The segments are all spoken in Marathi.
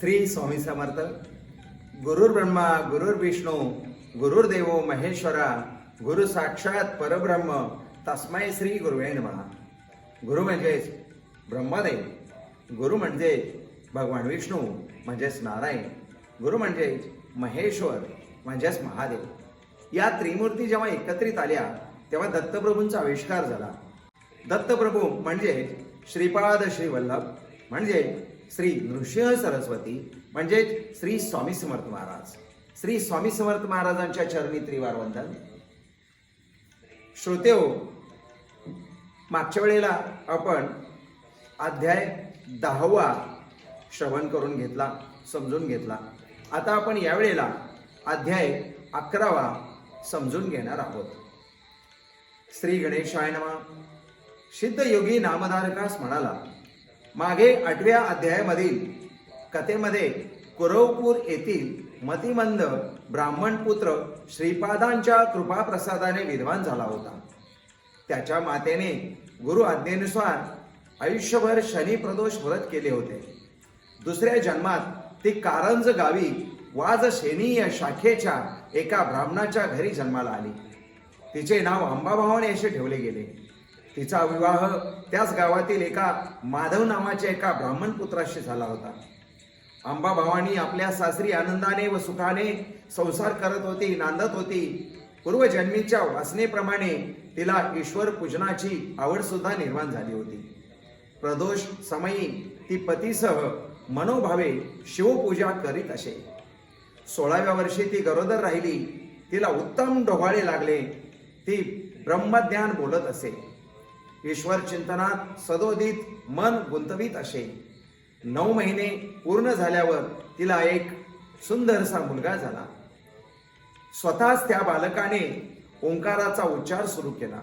श्री स्वामी समर्थ. गुरुर् ब्रह्मा गुरुर विष्णू गुरुर्देव महेश्वरा गुरु साक्षात परब्रह्म तस्माय श्री गुरुवे महा गुरु म्हणजेच ब्रह्मदेव गुरु म्हणजे भगवान विष्णू म्हणजेच नारायण गुरु म्हणजेच महेश्वर म्हणजेच महादेव. या त्रिमूर्ती जेव्हा एकत्रित आल्या तेव्हा दत्तप्रभूंचा आविष्कार झाला. दत्तप्रभू म्हणजे श्रीपाद श्री वल्लभ म्हणजे श्री नृसिंह सरस्वती म्हणजे श्री स्वामी समर्थ महाराज. श्री स्वामी समर्थ महाराजांच्या चरणी त्रिवार वंदन श्रोतेव हो, मागच्या वेळेला आपण अध्याय दहावा श्रवण करून घेतला समजून घेतला. आता आपण यावेळेला अध्याय अकरावा समजून घेणार आहोत. श्री गणेशाय नमा. सिद्ध योगी नामधारकास म्हणाला मागे आठव्या अध्यायामधील कथेमध्ये कुरवपूर येथील मतिमंद ब्राह्मण पुत्र श्रीपादांच्या कृपाप्रसादाने विद्वान झाला होता. त्याच्या मातेने गुरु आज्ञेनुसार आयुष्यभर शनी प्रदोष व्रत केले होते. दुसऱ्या जन्मात ती कारंज गावी वाजशेनी या शाखेच्या एका ब्राह्मणाच्या घरी जन्माला आली. तिचे नाव अंबाभावाने असे ठेवले गेले. तिचा विवाह त्याच गावातील एका माधव नावाच्या एका ब्राह्मण पुत्राशी झाला होता. अंबाभावानी आपल्या सासरी आनंदाने व सुखाने संसार करत होती नांदत होती. पूर्वजन्मीच्या वासनेप्रमाणे तिला ईश्वर पूजनाची आवड सुद्धा निर्माण झाली होती. प्रदोष समयी ती पतीसह मनोभावे शिवपूजा करीत असे. सोळाव्या वर्षी ती गरोदर राहिली तिला उत्तम डोहाळे लागले ती ब्रह्मज्ञान बोलत असे. ईश्वर चिंतनात सदोदित मन गुंतवीत असे. नऊ महिने पूर्ण झाल्यावर तिला एक सुंदरसा मुलगा झाला. स्वतःच त्या बालकाने ओंकाराचा उच्चार सुरू केला.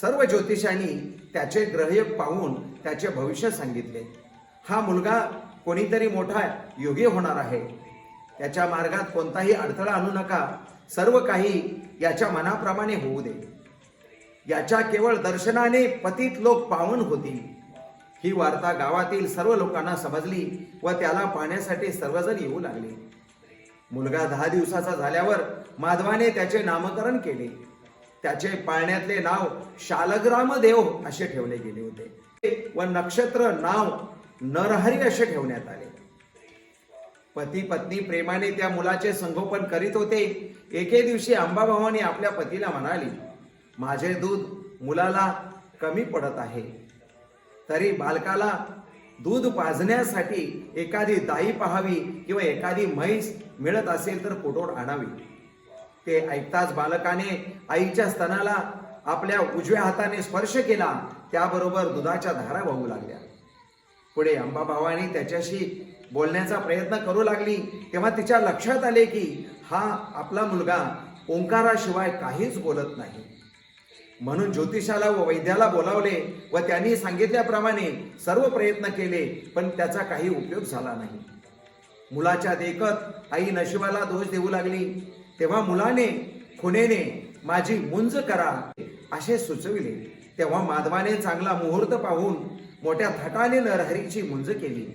सर्व ज्योतिषांनी त्याचे ग्रहयोग पाहून त्याचे भविष्य सांगितले. हा मुलगा कोणीतरी मोठा योगी होणार आहे. त्याच्या मार्गात कोणताही अडथळा आणू नका. सर्व काही याच्या मनाप्रमाणे होऊ दे. याच्या केवळ दर्शनाने पतित लोक पावन होतील ही वार्ता गावातील सर्व लोकांना समजली व त्याला पाहण्यासाठी सर्वजण येऊ लागले. मुलगा दहा दिवसाचा झाल्यावर माधवाने त्याचे नामकरण केले. त्याचे पाळण्यातले नाव शालग्राम देव असे ठेवले गेले होते. व नक्षत्र नाव नरहरी असे ठेवण्यात आले. पती पत्नी प्रेमाने त्या मुलाचे संगोपन करीत होते. एके दिवशी अंबाभावानी आपल्या पतीला म्हणाली माझे दूध मुलाला कमी पडत आहे. तरी बालकाला दूध पाजण्यासाठी एखादी दाई पाहावी किंवा एखादी म्हैस मिळत असेल तर पोटोड आणावी? ते ऐकताच बालकाने आईच्या स्तनाला आपल्या उजव्या हाताने स्पर्श केला. त्याबरोबर दुधाच्या धारा वाहू लागल्या. पुढे अंबाबावाने त्याच्याशी बोलण्याचा प्रयत्न करू लागली. तेव्हा तिच्या लक्षात आले की हा आपला मुलगा ओंकाराशिवाय काहीच बोलत नाही. म्हणून ज्योतिषाला व वैद्याला बोलावले व त्यांनी सांगितल्याप्रमाणे सर्व प्रयत्न केले पण त्याचा काही उपयोग झाला नाही. मुलाच्या देखत आई नशिबाला दोष देऊ लागली. तेव्हा मुलाने खुनेने माझी मुंज करा असे सुचविले. तेव्हा माधवाने चांगला मुहूर्त पाहून मोठ्या थटाने नरहरीची मुंज केली.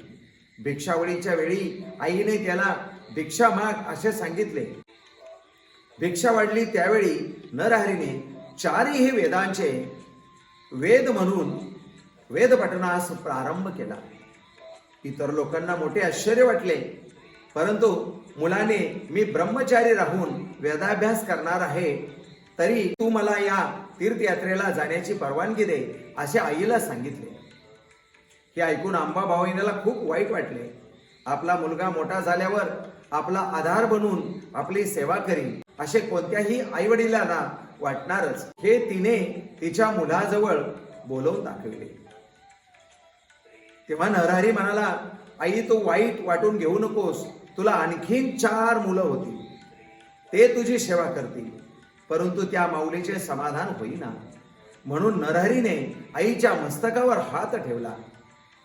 भिक्षावळीच्या वेळी आईने त्याला भिक्षा माग असे सांगितले. भिक्षा वाढली त्यावेळी नरहरीने चारही वेदांचे वेद म्हणून वेद पठणास प्रारंभ केला. इतर लोकांना मोठे आश्चर्य वाटले. परंतु मुलाने मी ब्रह्मचारी राहून वेदाभ्यास करणार आहे तरी तू मला या तीर्थयात्रेला जाण्याची परवानगी दे असे आईला सांगितले. हे ऐकून अंबाभाईला खूप वाईट वाटले. आपला मुलगा मोठा झाल्यावर आपला आधार बनून आपली सेवा करी असे कोणत्याही आई वडिलांना वाटणारच. हे तिने तिच्या मुलाजवळ बोलवून दाखविले. तेव्हा नरहरी म्हणाला आई तू वाईट वाटून घेऊ नकोस. तुला आणखीन चार मुलं होती. ते तुझी सेवा करतील. परंतु त्या माऊलीचे समाधान होईना. म्हणून नरहरीने आईच्या मस्तकावर हात ठेवला.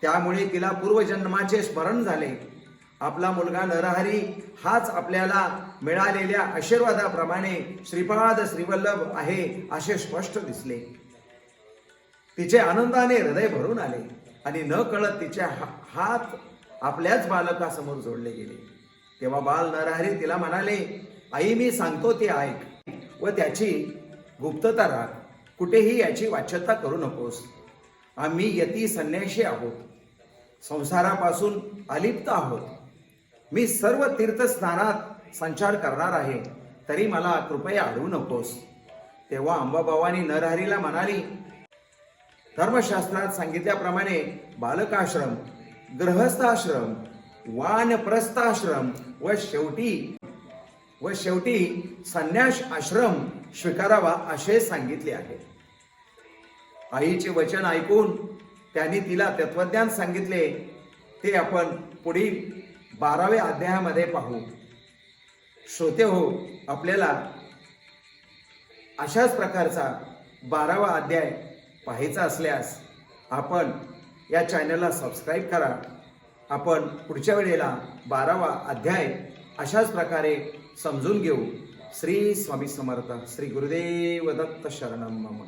त्यामुळे तिला पूर्वजन्माचे स्मरण झाले. आपला मुलगा नरहरी हाच आपल्याला मिळालेल्या आशीर्वादाप्रमाणे श्रीपाद श्रीवल्लभ आहे असे स्पष्ट दिसले. तिचे आनंदाने हृदय भरून आले आणि न कळत तिचे हा- हात आपल्याच बालकासमोर जोडले गेले. तेव्हा बाल नरहरी तिला म्हणाले आई मी सांगतो ते ऐक व त्याची गुप्तता राख. कुठेही याची वाच्यता करू नकोस. आम्ही यती संन्याशी आहोत. संसारापासून अलिप्त आहोत. मी सर्व तीर्थस्नानात संचार करणार आहे. तरी मला कृपया अडवू नकोस. तेव्हा अंबाबावानी नरहरीला म्हणाली धर्मशास्त्रात सांगितल्याप्रमाणे बालकाश्रम ग्रहस्थाश्रम वानप्रस्थाश्रम व शेवटी व शेवटी संन्यास आश्रम स्वीकारावा असे सांगितले आहे. आईचे वचन ऐकून त्यांनी तिला तत्वज्ञान सांगितले. ते आपण पुढील बाराव्या अध्यायामध्ये पाहू. श्रोते हो आपल्याला अशाच प्रकारचा बारावा अध्याय पाहायचा असल्यास आपण या चॅनलला सबस्क्राईब करा. आपण पुढच्या वेळेला बारावा अध्याय अशाच प्रकारे समजून घेऊ. श्री स्वामी समर्थ श्री गुरुदेव दत्त शरणम मम.